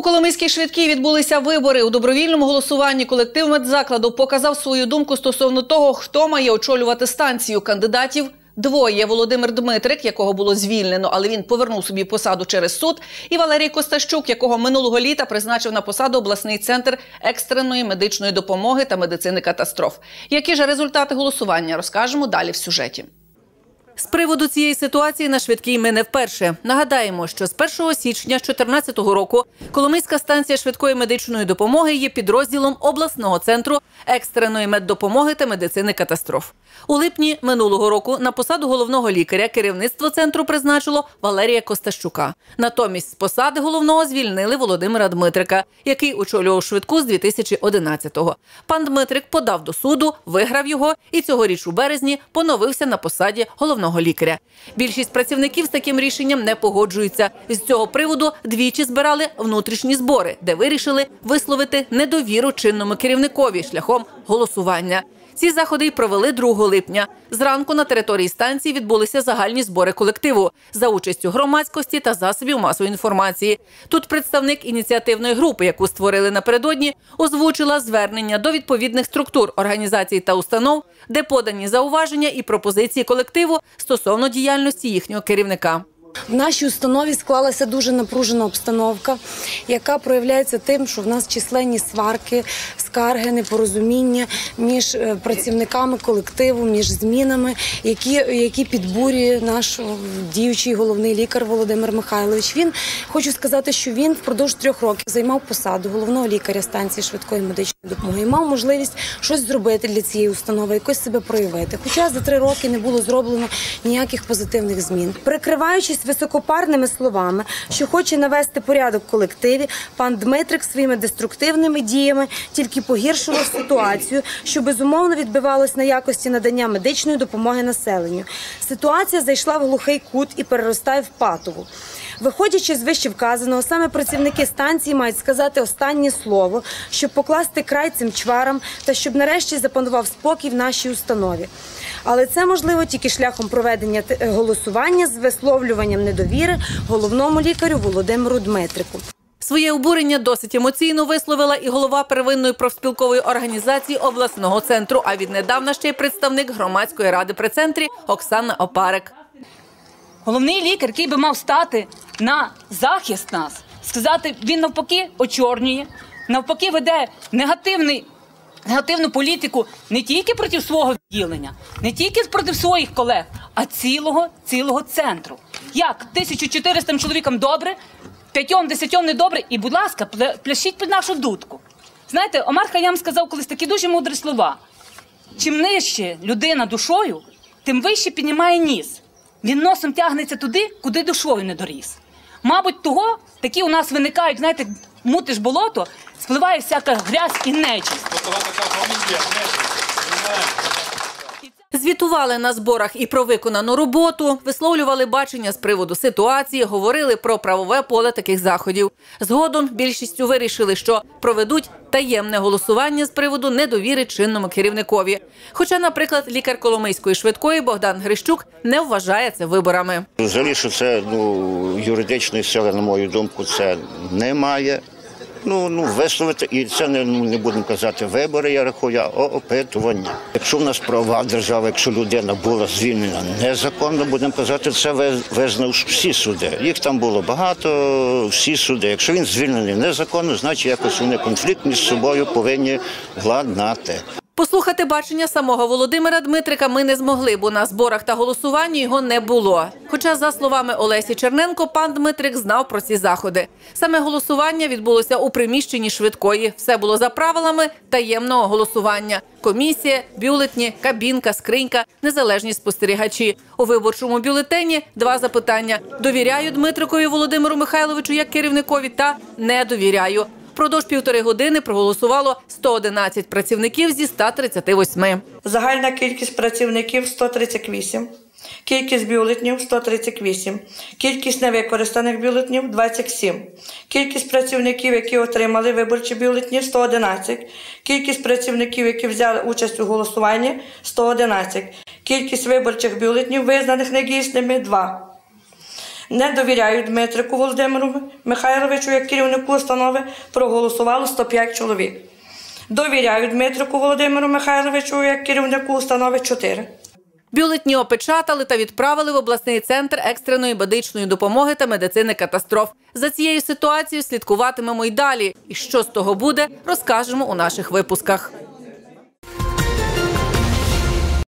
У Коломийській швидкій відбулися вибори. У добровільному голосуванні колектив медзакладу показав свою думку стосовно того, хто має очолювати станцію кандидатів. Двоє Володимир Дмитрик, якого було звільнено, але він повернув собі посаду через суд, і Валерій Костащук, якого минулого літа призначив на посаду обласний центр екстреної медичної допомоги та медицини катастроф. Які ж результати голосування розкажемо далі в сюжеті. З приводу цієї ситуації на швидкій ми не вперше. Нагадаємо, що з 1 січня 2014 року Коломийська станція швидкої медичної допомоги є підрозділом обласного центру екстреної меддопомоги та медицини катастроф. У липні минулого року на посаду головного лікаря керівництво центру призначило Валерія Костащука. Натомість з посади головного звільнили Володимира Дмитрика, який очолював швидку з 2011-го. Пан Дмитрик подав до суду, виграв його і цьогоріч у березні поновився на посаді головного лікаря. Більшість працівників з таким рішенням не погоджуються. З цього приводу двічі збирали внутрішні збори, де вирішили висловити недовіру чинному керівникові шляхом голосування. Ці заходи й провели 2 липня. Зранку на території станції відбулися загальні збори колективу за участю громадськості та засобів масової інформації. Тут представник ініціативної групи, яку створили напередодні, озвучила звернення до відповідних структур організацій та установ, де подані зауваження і пропозиції колективу стосовно діяльності їхнього керівника. В нашій установі склалася дуже напружена обстановка, яка проявляється тим, що в нас численні сварки, скарги, непорозуміння між е, працівниками колективу, між змінами, які, які підбурює наш діючий головний лікар Володимир Михайлович. Він хочу сказати, що він впродовж трьох років займав посаду головного лікаря станції швидкої медичної допомоги і мав можливість щось зробити для цієї установи, якось себе проявити. Хоча за три роки не було зроблено ніяких позитивних змін, прикриваючись високопарними словами, що хоче навести порядок в колективі, пан Дмитрик своїми деструктивними діями тільки погіршував ситуацію, що безумовно відбивалось на якості надання медичної допомоги населенню. Ситуація зайшла в глухий кут і переростає в патову. Виходячи з вище вказаного, саме працівники станції мають сказати останнє слово, щоб покласти край цим чварам та щоб нарешті запанував спокій в нашій установі. Але це можливо тільки шляхом проведення голосування з висловлюванням недовіри головному лікарю Володимиру Дмитрику. Своє обурення досить емоційно висловила і голова первинної профспілкової організації обласного центру, а віднедавна ще й представник громадської ради при центрі Оксана Опарик. Головний лікар, який би мав стати на захист нас, сказати, він навпаки очорнює, навпаки, веде негативний. Негативну політику не тільки проти свого відділення, не тільки проти своїх колег, а цілого цілого центру. Як 1400 чоловікам добре, п'ятьом, десятьом не добре, і, будь ласка, пляшіть під нашу дудку. Знаєте, Омар Хаям сказав колись такі дуже мудрі слова. Чим нижче людина душою, тим вище піднімає ніс. Він носом тягнеться туди, куди душою не доріс. Мабуть, того такі у нас виникають, знаєте, мутиш болото, спливає всяка грязь і нечисть. Звітували на зборах і про виконану роботу, висловлювали бачення з приводу ситуації, говорили про правове поле таких заходів. Згодом більшістю вирішили, що проведуть таємне голосування з приводу недовіри чинному керівникові. Хоча, наприклад, лікар Коломийської швидкої Богдан Грищук не вважає це виборами. Взагалі, що це ну, юридичної сили, на мою думку, це немає. Ну, ну, висловити, і це не, ну, не будемо казати вибори, я рахую, а опитування. Якщо в нас права держава, якщо людина була звільнена незаконно, будемо казати, це виз- визнав всі суди. Їх там було багато, всі суди. Якщо він звільнений незаконно, значить якось вони конфлікт між собою повинні владнати. Послухати бачення самого Володимира Дмитрика ми не змогли, бо на зборах та голосуванні його не було. Хоча, за словами Олесі Черненко, пан Дмитрик знав про ці заходи. Саме голосування відбулося у приміщенні швидкої. Все було за правилами таємного голосування. Комісія, бюлетні, кабінка, скринька, незалежні спостерігачі. У виборчому бюлетені два запитання: довіряю Дмитрикові Володимиру Михайловичу як керівникові та не довіряю. Впродовж півтори години проголосувало 111 працівників зі 138. Загальна кількість працівників 138. Кількість бюлетнів 138. Кількість невикористаних бюлетнів 27. Кількість працівників, які отримали виборчі бюлетні 111. Кількість працівників, які взяли участь у голосуванні 111. Кількість виборчих бюлетнів, визнаних недійсними 2. Не довіряють Дмитрику Володимиру Михайловичу як керівнику установи. Проголосувало 105 чоловік. Довіряють Дмитрику Володимиру Михайловичу як керівнику установи 4. Бюлетні опечатали та відправили в обласний центр екстреної медичної допомоги та медицини катастроф. За цією ситуацією слідкуватимемо й далі. І що з того буде, розкажемо у наших випусках.